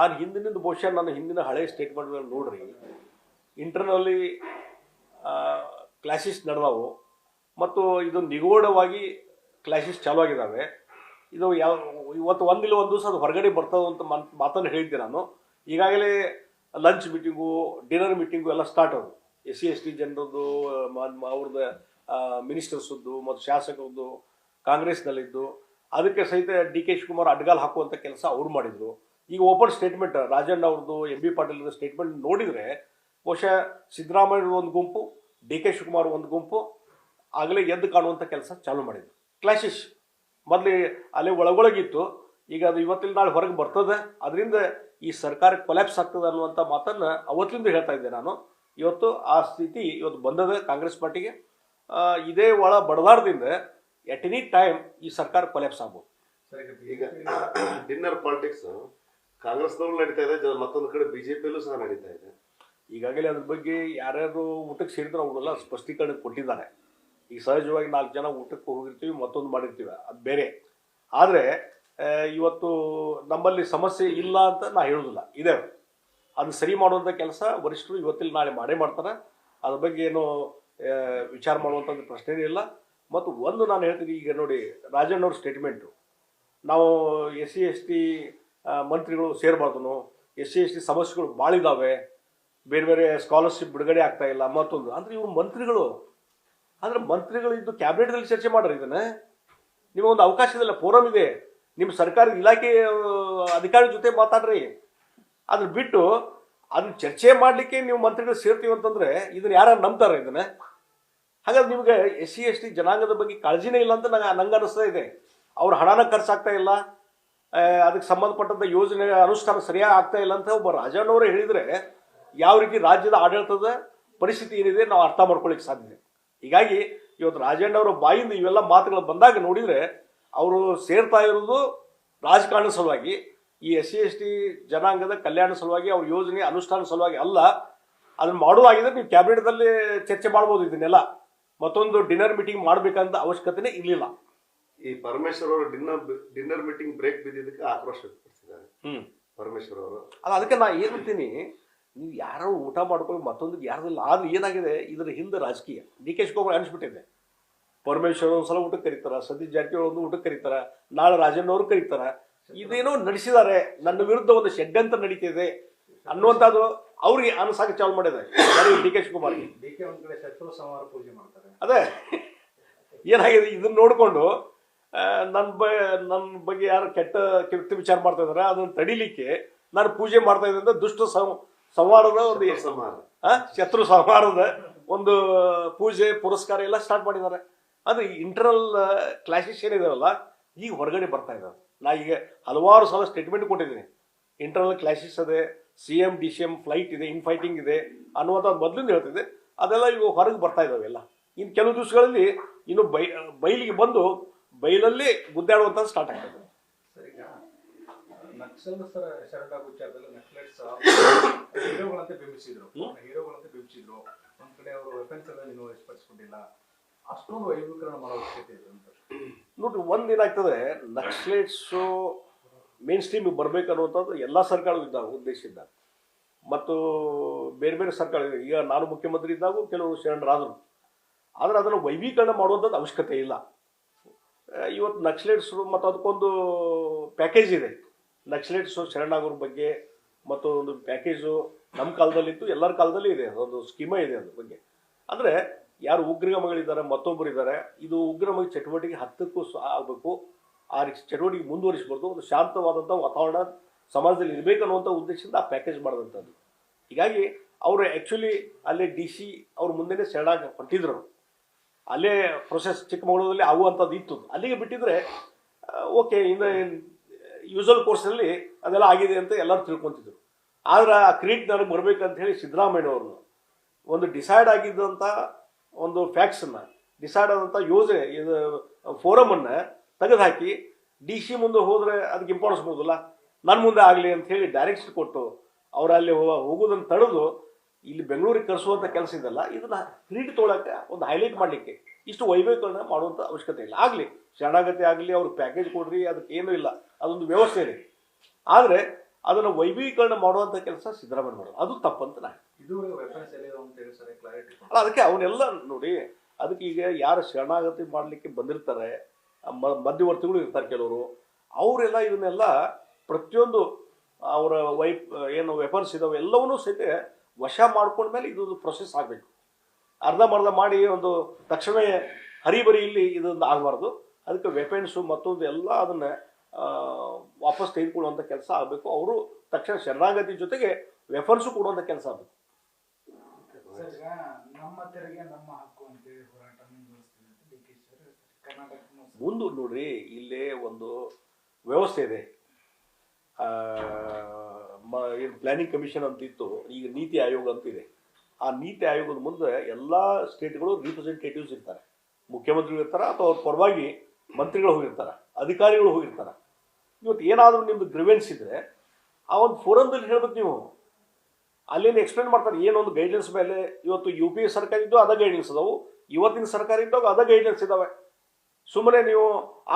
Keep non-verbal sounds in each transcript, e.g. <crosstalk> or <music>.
ನಾನು ಹಿಂದಿನಿಂದ ಬಹುಶಃ ನಾನು ಹಿಂದಿನ ಹಳೆ ಸ್ಟೇಟ್ಮೆಂಟ್ಗಳನ್ನು ನೋಡ್ರಿ. ಇಂಟರ್ನಲ್ಲಿ ಕ್ಲಾಸಸ್ ನಡೆದವು. ಮತ್ತು ಇದು ನಿಗೂಢವಾಗಿ ಕ್ಲಾಸಸ್ ಚಾಲೂ ಆಗಿದ್ದಾವೆ ಇದು ಯಾವ, ಇವತ್ತು ಒಂದಿಲ್ಲ ಒಂದು ದಿವಸ ಅದು ಹೊರಗಡೆ ಬರ್ತದೆ ಅಂತ ಮನ್- ಮಾತನ್ನು ಹೇಳಿದ್ದೆ ನಾನು. ಈಗಾಗಲೇ ಲಂಚ್ ಮೀಟಿಂಗು ಡಿನ್ನರ್ ಮೀಟಿಂಗು ಎಲ್ಲ ಸ್ಟಾರ್ಟ್ ಅದು ಎಸ್ ಸಿ, ಎಸ್ ಟಿ ಜನರದ್ದು ಅವ್ರದ್ದು ಮಿನಿಸ್ಟರ್ಸದ್ದು ಮತ್ತು ಶಾಸಕರದ್ದು, ಕಾಂಗ್ರೆಸ್ನಲ್ಲಿದ್ದು. ಅದಕ್ಕೆ ಸಹಿತ ಡಿ ಕೆ ಶಿವಕುಮಾರ್ ಅಡ್ಗಾಲ್ ಹಾಕುವಂಥ ಕೆಲಸ ಅವ್ರು ಮಾಡಿದ್ರು. ಈಗ ಓಪನ್ ಸ್ಟೇಟ್ಮೆಂಟ್, ರಾಜಣ್ಣ ಅವ್ರದ್ದು ಎಂ ಬಿ ಪಾಟೀಲ್ ಸ್ಟೇಟ್ಮೆಂಟ್ ನೋಡಿದರೆ, ಬಹುಶಃ ಸಿದ್ದರಾಮಯ್ಯ ಒಂದು ಗುಂಪು, ಡಿ ಕೆ ಶಿವಕುಮಾರ್ ಒಂದು ಗುಂಪು, ಆಗಲೇ ಎದ್ದು ಕಾಣುವಂಥ ಕೆಲಸ ಚಾಲೂ ಮಾಡಿದ್ರು. ಕ್ಲಾಶಸ್ ಮೊದಲು ಅಲ್ಲಿ ಒಳಗೊಳಗಿತ್ತು, ಈಗ ಅದು ಇವತ್ತಿನ ನಾಳೆ ಹೊರಗೆ ಬರ್ತದೆ. ಅದರಿಂದ ಈ ಸರ್ಕಾರ ಕೊಲ್ಯಾಪ್ಸ್ ಆಗ್ತದೆ ಅನ್ನುವಂಥ ಮಾತನ್ನು ಅವತ್ತಿಂದ ಹೇಳ್ತಾ ಇದ್ದೆ ನಾನು. ಇವತ್ತು ಆ ಸ್ಥಿತಿ ಇವತ್ತು ಬಂದದೆ ಕಾಂಗ್ರೆಸ್ ಪಾರ್ಟಿಗೆ. ಇದೇ ಒಳ ಬಡದಾರದಿಂದ ಎಟ್ ಎನಿ ಟೈಮ್ ಈ ಸರ್ಕಾರ ಕೊಲ್ಯಾಪ್ಸ್ ಆಗ್ಬೋದು. ಈಗ ಡಿನ್ನರ್ ಪಾಲಿಟಿಕ್ಸ್ <coughs> ಕಾಂಗ್ರೆಸ್ನಲ್ಲೂ ನಡೀತಾ ಇದೆ ಮತ್ತೊಂದು ಕಡೆ ಬಿಜೆಪಿಯಲ್ಲೂ ಸಹ ನಡೀತಾ ಇದೆ. ಈಗಾಗಲೇ ಅದ್ರ ಬಗ್ಗೆ ಯಾರ್ಯಾರು ಊಟಕ್ಕೆ ಸೇರಿದ್ರು ಅವರೆಲ್ಲ ಸ್ಪಷ್ಟೀಕರಣ ಕೊಟ್ಟಿದ್ದಾರೆ. ಈಗ ಸಹಜವಾಗಿ ನಾಲ್ಕು ಜನ ಊಟಕ್ಕೆ ಹೋಗಿರ್ತೀವಿ, ಮತ್ತೊಂದು ಮಾಡಿರ್ತೀವಿ. ಅದು ಬೇರೆ. ಆದರೆ ಇವತ್ತು ನಮ್ಮಲ್ಲಿ ಸಮಸ್ಯೆ ಇಲ್ಲ ಅಂತ ನಾ ಹೇಳೋದಿಲ್ಲ. ಇದೆ. ಅದು ಸರಿ ಮಾಡುವಂಥ ಕೆಲಸ ವರಿಷ್ಠರು ಇವತ್ತಿಲ್ಲಿ, ನಾಳೆ ಮಾಡೇ ಮಾಡ್ತಾರೆ. ಅದ್ರ ಬಗ್ಗೆ ಏನು ವಿಚಾರ ಮಾಡುವಂಥದ್ದು ಪ್ರಶ್ನೆ ಇಲ್ಲ. ಮತ್ತು ಒಂದು ನಾನು ಹೇಳ್ತೀನಿ, ಈಗ ನೋಡಿ, ರಾಜಣ್ಣವ್ರ ಸ್ಟೇಟ್ಮೆಂಟು ನಾವು ಎಸ್ ಸಿ, ಎಸ್ ಟಿ ಮಂತ್ರಿಗಳು ಸೇರಬಾರ್ದು ಎಸ್ ಸಿ, ಎಸ್ ಟಿ ಸಮಸ್ಯೆಗಳು ಇದ್ದಾವೆ ಬೇರೆ ಬೇರೆ ಸ್ಕಾಲರ್ಶಿಪ್ ಬಿಡುಗಡೆ ಆಗ್ತಾ ಇಲ್ಲ, ಮತ್ತೊಂದು. ಅಂದ್ರೆ ಇವರು ಮಂತ್ರಿಗಳು. ಅಂದ್ರೆ ಮಂತ್ರಿಗಳು ಇದ್ದು ಕ್ಯಾಬಿನೆಟ್ದಲ್ಲಿ ಚರ್ಚೆ ಮಾಡ್ರಿ ಇದನ್ನು? ನಿಮಗೊಂದು ಅವಕಾಶದಲ್ಲ ಫೋರಮ್ ಇದೆ. ನಿಮ್ಮ ಸರ್ಕಾರದ ಇಲಾಖೆ ಅಧಿಕಾರಿ ಜೊತೆ ಮಾತಾಡ್ರಿ. ಅದ್ರ ಬಿಟ್ಟು ಅದನ್ನ ಚರ್ಚೆ ಮಾಡಲಿಕ್ಕೆ ನೀವು ಮಂತ್ರಿಗಳು ಸೇರ್ತೀವಿ ಅಂತಂದರೆ ಇದನ್ನು ಯಾರು ನಂಬ್ತಾರೆ ಇದನ್ನ? ಹಾಗಾದ್ರೆ ನಿಮಗೆ ಎಸ್ ಸಿ, ಎಸ್ ಟಿ ಜನಾಂಗದ ಬಗ್ಗೆ ಕಾಳಜಿನೇ ಇಲ್ಲ ಅಂತ ನಂಗೆ ನಂಗೆ ಅನಿಸ್ತಾ ಇದೆ. ಅವ್ರ ಹಣನ ಖರ್ಚಾಗ್ತಾ ಇಲ್ಲ. ಅದಕ್ಕೆ ಸಂಬಂಧಪಟ್ಟಂಥ ಯೋಜನೆ ಅನುಷ್ಠಾನ ಸರಿಯಾಗಿ ಆಗ್ತಾ ಇಲ್ಲ ಅಂತ ಒಬ್ಬ ರಾಜಣ್ಣವರು ಹೇಳಿದರೆ, ಯಾವ ರೀತಿ ರಾಜ್ಯದ ಆಡಳಿತದ ಪರಿಸ್ಥಿತಿ ಏನಿದೆ ನಾವು ಅರ್ಥ ಮಾಡ್ಕೊಳ್ಳಿಕ್ಕೆ ಸಾಧ್ಯ ಹೀಗಾಗಿ ಇವತ್ತು ರಾಜಣ್ಣವರ ಬಾಯಿಂದ ಇವೆಲ್ಲ ಮಾತುಗಳು ಬಂದಾಗ ನೋಡಿದರೆ, ಅವರು ಸೇರ್ತಾ ಇರೋದು ರಾಜಕಾರಣ ಸಲುವಾಗಿ, ಈ ಎಸ್ ಸಿ, ಎಸ್ ಟಿ ಜನಾಂಗದ ಕಲ್ಯಾಣ ಸಲುವಾಗಿ, ಅವ್ರ ಯೋಜನೆ ಅನುಷ್ಠಾನ ಸಲುವಾಗಿ ಅಲ್ಲ, ಅದನ್ನ ಮಾಡೋದಾಗಿದ್ರೆ ನೀವು ಕ್ಯಾಬಿನೆಟ್ದಲ್ಲಿ ಚರ್ಚೆ ಮಾಡ್ಬೋದು ಇದನ್ನೆಲ್ಲ. ಮತ್ತೊಂದು ಡಿನ್ನರ್ ಮೀಟಿಂಗ್ ಮಾಡಬೇಕಂತ ಅವಶ್ಯಕತೆನೇ ಇರಲಿಲ್ಲ. ಈ ಪರಮೇಶ್ವರ್ ಅವರು ಡಿನ್ನರ್ ಡಿನ್ನರ್ ಮೀಟಿಂಗ್ ಬ್ರೇಕ್ ಬಿದ್ದಿದ್ದಕ್ಕೆ ಆಕ್ರೋಶ ವ್ಯಕ್ತಪಡಿಸಿದ್ದಾರೆ. ಹ್ಮ್. ಪರಮೇಶ್ವರ್ ಅವರು. ಅಲ್ಲ ಅದಕ್ಕೆ ನಾ ಏನು ಹೇಳ್ತೀನಿ ನೀವು ಯಾರೋ ಊಟ ಮಾಡ್ಕೊಂಡು ಮತ್ತೊಂದು ಯಾರದಲ್ಲ ಆದ್ರೆ ಏನಾಗಿದೆ ಇದ್ರ ಹಿಂದೆ ರಾಜಕೀಯ. ಡಿ ಕೆ ಶಿವಕುಮಾರ್ ಅನಿಸ್ಬಿಟ್ಟಿದೆ. ಪರಮೇಶ್ವರ್ ಒಂದ್ಸಲ ಊಟಕ್ಕೆ ಕರೀತಾರ ಸತೀಶ್ ಜಾರಕಿಹೊಳಿ ಒಂದು ಊಟಕ್ಕೆ ಕರೀತಾರ ನಾಳೆ ರಾಜಣ್ಣ ಅವರು ಕರೀತಾರ. ಇದೇನೋ ನಡೆಸಿದ್ದಾರೆ ನನ್ನ ವಿರುದ್ಧ ಒಂದು ಷಡ್ಯಂತ್ರ ನಡೀತಿದೆ ಅನ್ನುವಂಥದ್ದು ಅವ್ರಿಗೆ ಅನ್ಸಾಕ ಚಾಲು ಮಾಡಿದೆ ಡಿ ಕೆ ಶಿವಕುಮಾರ್ಗೆ. ಡಿ ಕೆ ಒಂದ್ ಕಡೆ ಶತ್ರು ಸಂಹಾರ ಪೂಜೆ ಮಾಡ್ತಾರೆ. ಅದೇ ಏನಾಗಿದೆ ಇದನ್ನ ನೋಡಿಕೊಂಡು ನನ್ನ ಬ ನನ್ನ ಬಗ್ಗೆ ಯಾರು ಕೆಟ್ಟ ಕೆಟ್ಟ ವಿಚಾರ ಮಾಡ್ತಾ ಇದಾರೆ ಅದನ್ನು ತಡಿಲಿಕ್ಕೆ ನಾನು ಪೂಜೆ ಮಾಡ್ತಾ ಇದ್ದೆ ಅಂತ ದುಷ್ಟ ಸಂಹಾರದ ಒಂದು ಸಂಹಾರ. ಶತ್ರು ಸಂಹಾರದ ಒಂದು ಪೂಜೆ ಪುರಸ್ಕಾರ ಎಲ್ಲ ಸ್ಟಾರ್ಟ್ ಮಾಡಿದ್ದಾರೆ. ಅದು ಇಂಟರ್ನಲ್ ಕ್ಲಾಸಸ್ ಏನಿದಾವಲ್ಲ ಈಗ ಹೊರಗಡೆ ಬರ್ತಾ ಇದ್ದಾವೆ. ನಾ ಈಗ ಹಲವಾರು ಸಲ ಸ್ಟೇಟ್ಮೆಂಟ್ ಕೊಟ್ಟಿದ್ದೀನಿ. ಇಂಟರ್ನಲ್ ಕ್ಲಾಸಸ್ ಅದೇ C M D C M fight ಇದೆ ಇನ್ಫೈಟಿಂಗ್ ಇದೆ ಅನ್ನುವಂಥ ಮೊದಲಿಂದ ಹೇಳ್ತಿದ್ದೆ. ಅದೆಲ್ಲ ಈಗ ಹೊರಗೆ ಬರ್ತಾ ಇದಾವೆ ಎಲ್ಲ. ಇನ್ನು ಕೆಲವು ದಿವಸಗಳಲ್ಲಿ ಇನ್ನು ಬೈ ಬೈಲಿಗೆ ಬಂದು ಬೈಲಲ್ಲಿ ಗುದ್ದಾಡುವಂತ ಸ್ಟಾರ್ಟ್ ಆಗ್ತದೆ. ನೋಡ್ರಿ ಈಗ ನಕ್ಸಲಸರ ಶರಣಾಗ ವಿಚಾರದಲ್ಲಿ ನಕ್ಸಲೈಟ್ಸ್ ಹೀರೋಗಳಂತೆ ಬಿಂಬಿಸಿದ್ರು. ಹೀರೋಗಳಂತೆ ಬಿಂಬಿಸಿದ್ರು. ಒಂದ್ ಕಡೆ ಅವರು ವೆಪನ್ಸ್ ಎಲ್ಲ ನೀವು ವಶಪಡಿಸ್ಕೊಂಡಿಲ್ಲ ಅಷ್ಟೊಂದು ವೈಭವೀಕರಣ ಮಾಡೋ ಅವಶ್ಯಕತೆ ಇದೆ ಅಂತ. ನೋಡ್ರಿ ಒಂದು ಏನಾಗ್ತದೆ ನಕ್ಸಲೇಟ್ಸು ಮೇನ್ ಸ್ಟ್ರೀಮಿಗೆ ಬರ್ಬೇಕು ಅನ್ನುವಂಥದ್ದು ಎಲ್ಲ ಸರ್ಕಾರಗಳು ಇದ್ದಾವೆ ಉದ್ದೇಶ ಇದ್ದಾಗ ಮತ್ತು ಬೇರೆ ಬೇರೆ ಸರ್ಕಾರ ಈಗ ನಾನು ಮುಖ್ಯಮಂತ್ರಿ ಇದ್ದಾಗೂ ಕೆಲವು ಶರಣರಾದರು. ಆದ್ರೆ ಅದನ್ನು ವೈವೀಕರಣ ಮಾಡುವಂಥದ್ದು ಅವಶ್ಯಕತೆ ಇಲ್ಲ. ಇವತ್ತು ನಕ್ಸಲೇಟ್ಸು ಮತ್ತು ಅದಕ್ಕೊಂದು ಪ್ಯಾಕೇಜ್ ಇದೆ. ನಕ್ಸಲೇಟ್ಸು ಶರಣಾಗೋರ ಬಗ್ಗೆ ಮತ್ತು ಒಂದು ಪ್ಯಾಕೇಜು ನಮ್ಮ ಕಾಲದಲ್ಲಿತ್ತು, ಎಲ್ಲರ ಕಾಲದಲ್ಲಿ ಇದೆ. ಅದೊಂದು ಸ್ಕೀಮ ಇದೆ ಅದ್ರ ಬಗ್ಗೆ. ಅಂದರೆ ಯಾರು ಉಗ್ರಗಮಗಳಿದ್ದಾರೆ ಮತ್ತೊಬ್ಬರು ಇದ್ದಾರೆ ಇದು ಉಗ್ರಮ ಚಟುವಟಿಕೆ ಹತ್ತಕ್ಕೂ ಆಗಬೇಕು. ಆ ಚಟುವಟಿಕೆ ಮುಂದುವರಿಸಬಾರ್ದು. ಒಂದು ಶಾಂತವಾದಂಥ ವಾತಾವರಣ ಸಮಾಜದಲ್ಲಿ ಇರಬೇಕು ಅನ್ನುವಂಥ ಉದ್ದೇಶದಿಂದ ಆ ಪ್ಯಾಕೇಜ್ ಮಾಡಿದಂಥದ್ದು ಹೀಗಾಗಿ ಅವರು ಆ್ಯಕ್ಚುಲಿ ಅಲ್ಲೇ ಡಿ ಸಿ ಅವ್ರ ಮುಂದೆನೇ ಶರಣಾಗಿ ಹೊಂಟಿದ್ರು. ಅಲ್ಲೇ ಪ್ರೊಸೆಸ್ ಚಿಕ್ಕಮಗಳೂರಲ್ಲಿ ಆಗುವಂಥದ್ದು ಇತ್ತು. ಅಲ್ಲಿಗೆ ಬಿಟ್ಟಿದ್ರೆ ಓಕೆ ಇನ್ನು ಯೂಸಲ್ ಕೋರ್ಸಲ್ಲಿ ಅದೆಲ್ಲ ಆಗಿದೆ ಅಂತ ಎಲ್ಲರೂ ತಿಳ್ಕೊತಿದ್ರು. ಆದರೆ ಆ ಕ್ರೀಟ್ ನನಗೆ ಬರಬೇಕಂತ ಹೇಳಿ ಸಿದ್ದರಾಮಯ್ಯವ್ರನ್ನ ಒಂದು ಡಿಸೈಡ್ ಆಗಿದ್ದಂಥ ಒಂದು ಫ್ಯಾಕ್ಟ್ಸನ್ನು ಡಿಸೈಡ್ ಆದಂಥ ಯೋಜನೆ, ಇದು ಫೋರಮನ್ನು ತೆಗೆದುಹಾಕಿ ಡಿ ಸಿ ಮುಂದೆ ಹೋದರೆ ಅದಕ್ಕೆ ಇಂಪಾರ್ಟೆನ್ಸ್ ಬೋದಲ್ಲ ನನ್ನ ಮುಂದೆ ಆಗಲಿ ಅಂತ ಹೇಳಿ ಡೈರೆಕ್ಷನ್ ಕೊಟ್ಟು ಅವರಲ್ಲಿ ಹೋಗೋದನ್ನು ತಡೆದು ಇಲ್ಲಿ ಬೆಂಗಳೂರಿಗೆ ಕರೆಸುವಂಥ ಕೆಲಸ ಇದೆಲ್ಲ ಇದನ್ನ ಹಿಡಿದು ತೊಗೊಳಕ್ಕೆ ಒಂದು ಹೈಲೈಟ್ ಮಾಡಲಿಕ್ಕೆ ಇಷ್ಟು ವೈಭವೀಕರಣ ಮಾಡುವಂಥ ಅವಶ್ಯಕತೆ ಇಲ್ಲ. ಆಗಲಿ ಶರಣಾಗತಿ ಆಗಲಿ ಅವ್ರಿಗೆ ಪ್ಯಾಕೇಜ್ ಕೊಡ್ರಿ ಅದಕ್ಕೆ ಏನೂ ಇಲ್ಲ. ಅದೊಂದು ವ್ಯವಸ್ಥೆ ಇದೆ. ಆದರೆ ಅದನ್ನು ವೈಭವೀಕರಣ ಮಾಡುವಂಥ ಕೆಲಸ ಸಿದ್ದರಾಮಯ್ಯ ಮಾಡೋದು ಅದು ತಪ್ಪಂತ ನಾನು ಅಲ್ಲ ಅದಕ್ಕೆ ಅವನ್ನೆಲ್ಲ ನೋಡಿ ಅದಕ್ಕೆ ಈಗ ಯಾರು ಶರಣಾಗತಿ ಮಾಡಲಿಕ್ಕೆ ಬಂದಿರ್ತಾರೆ ಮಧ್ಯವರ್ತಿಗಳು ಇರ್ತಾರೆ ಕೆಲವರು ಅವರೆಲ್ಲ ಇದನ್ನೆಲ್ಲ ಪ್ರತಿಯೊಂದು ಅವರ ವೈಪ್ ಏನು ವೆಪನ್ಸ್ ಇದಾವೆ ಎಲ್ಲವನ್ನೂ ಸಹಿತ ವಶ ಮಾಡ್ಕೊಂಡ್ಮೇಲೆ ಇದೊಂದು ಪ್ರೊಸೆಸ್ ಆಗಬೇಕು. ಅರ್ಧಂಬರ್ಧ ಮಾಡಿ ಒಂದು ತಕ್ಷಣವೇ ಹರಿಬರಿ ಇಲ್ಲಿ ಇದೊಂದು ಆಗಬಾರ್ದು. ಅದಕ್ಕೆ ವೆಪನ್ಸು ಮತ್ತೊಂದು ಎಲ್ಲ ಅದನ್ನು ವಾಪಸ್ ತೆಗೆದುಕೊಳ್ಳುವಂಥ ಕೆಲಸ ಆಗಬೇಕು. ಅವರು ತಕ್ಷಣ ಶರಣಾಗತಿ ಜೊತೆಗೆ ವೆಫನ್ಸು ಕೊಡುವಂಥ ಕೆಲಸ ಆಗಬೇಕು. ಮುಂದೆ ನೋಡ್ರಿ ಇಲ್ಲೇ ಒಂದು ವ್ಯವಸ್ಥೆ ಇದೆ. ಏನು ಪ್ಲಾನಿಂಗ್ ಕಮಿಷನ್ ಅಂತ ಇತ್ತು ಈಗ ನೀತಿ ಆಯೋಗ ಅಂತ ಇದೆ ಆ ನೀತಿ ಆಯೋಗದ ಮುಂದೆ ಎಲ್ಲ ಸ್ಟೇಟ್ಗಳು ರಿಪ್ರೆಸೆಂಟೇಟಿವ್ಸ್ ಇರ್ತಾರೆ. ಮುಖ್ಯಮಂತ್ರಿಗಳು ಇರ್ತಾರೆ ಅಥವಾ ಅವ್ರ ಪರವಾಗಿ ಮಂತ್ರಿಗಳು ಹೋಗಿರ್ತಾರೆ, ಅಧಿಕಾರಿಗಳು ಹೋಗಿರ್ತಾರೆ. ಇವತ್ತು ಏನಾದರೂ ನಿಮ್ದು ಗ್ರಿವೆನ್ಸ್ ಇದ್ರೆ, ಆ ಒಂದು ಫೋರಮ್ದಲ್ಲಿ ಹೇಳ್ಬೇಕು ನೀವು. ಅಲ್ಲೇನು ಎಕ್ಸ್ಪ್ಲೇನ್ ಮಾಡ್ತಾರೆ ಏನೊಂದು ಗೈಡ್ಲೈನ್ಸ್ ಮೇಲೆ ಇವತ್ತು ಯು ಪಿ ಎ ಸರ್ಕಾರ ಇದ್ದು ಅದ ಗೈಡ್ಲೈನ್ಸ್ ಅದಾವು, ಇವತ್ತಿನ ಸರ್ಕಾರ ಇದ್ದಾಗ ಅದ ಗೈಡ್ಲೈನ್ಸ್ ಇದಾವೆ. ಸುಮ್ಮನೆ ನೀವು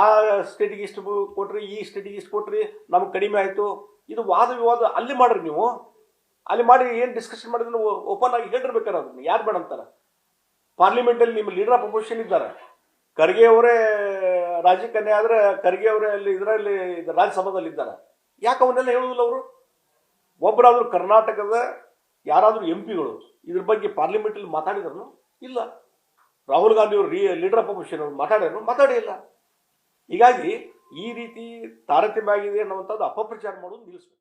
ಆ ಸ್ಟೇಟಿಗೆ ಇಷ್ಟು ಕೊಟ್ರಿ, ಈ ಸ್ಟೇಟಿಗೆ ಇಷ್ಟು ಕೊಟ್ರಿ, ನಮ್ಗೆ ಕಡಿಮೆ ಆಯಿತು ಇದು ವಾದ ವಿವಾದ ಅಲ್ಲಿ ಮಾಡ್ರಿ ನೀವು. ಅಲ್ಲಿ ಮಾಡಿ ಏನು ಡಿಸ್ಕಷನ್ ಮಾಡಿದ್ರೆ ಓಪನ್ ಆಗಿ ಹೇಳಿರ್ಬೇಕಾರೆ ಅದನ್ನ. ಯಾರು ಬೇಡ ಅಂತಾರೆ? ಪಾರ್ಲಿಮೆಂಟಲ್ಲಿ ನಿಮ್ಮ ಲೀಡರ್ ಆಫ್ ಅಪೋಸಿಷನ್ ಇದ್ದಾರೆ. ಖರ್ಗೆ ಅವರೇ ರಾಜಕನ್ಯೆ ಆದರೆ ಖರ್ಗೆ ಅವರೇ ಅಲ್ಲಿ ಇದರಲ್ಲಿ ರಾಜ್ಯಸಭಾದಲ್ಲಿ ಇದ್ದಾರೆ. ಯಾಕೆ ಅವನ್ನೆಲ್ಲ ಹೇಳುವುದಿಲ್ಲ ಅವರು? ಒಬ್ಬರಾದರೂ ಕರ್ನಾಟಕದ ಯಾರಾದರೂ ಎಂ ಪಿಗಳು ಇದ್ರ ಬಗ್ಗೆ ಪಾರ್ಲಿಮೆಂಟಲ್ಲಿ ಮಾತಾಡಿದ್ರು ಇಲ್ಲ. ರಾಹುಲ್ ಗಾಂಧಿ ಅವರು ಲೀಡರ್ ಆಫ್ ಅಪೋಸಿಷನ್ ಅವರು ಮಾತಾಡಿದ್ರು ಮಾತಾಡೇ ಇಲ್ಲ. ಹೀಗಾಗಿ ಈ ರೀತಿ ತಾರತಮ್ಯ ಆಗಿದೆ ಅನ್ನುವಂಥದ್ದು ಅಪಪ್ರಚಾರ ಮಾಡೋದು ನಿಲ್ಲಿಸ್ಬೇಕು.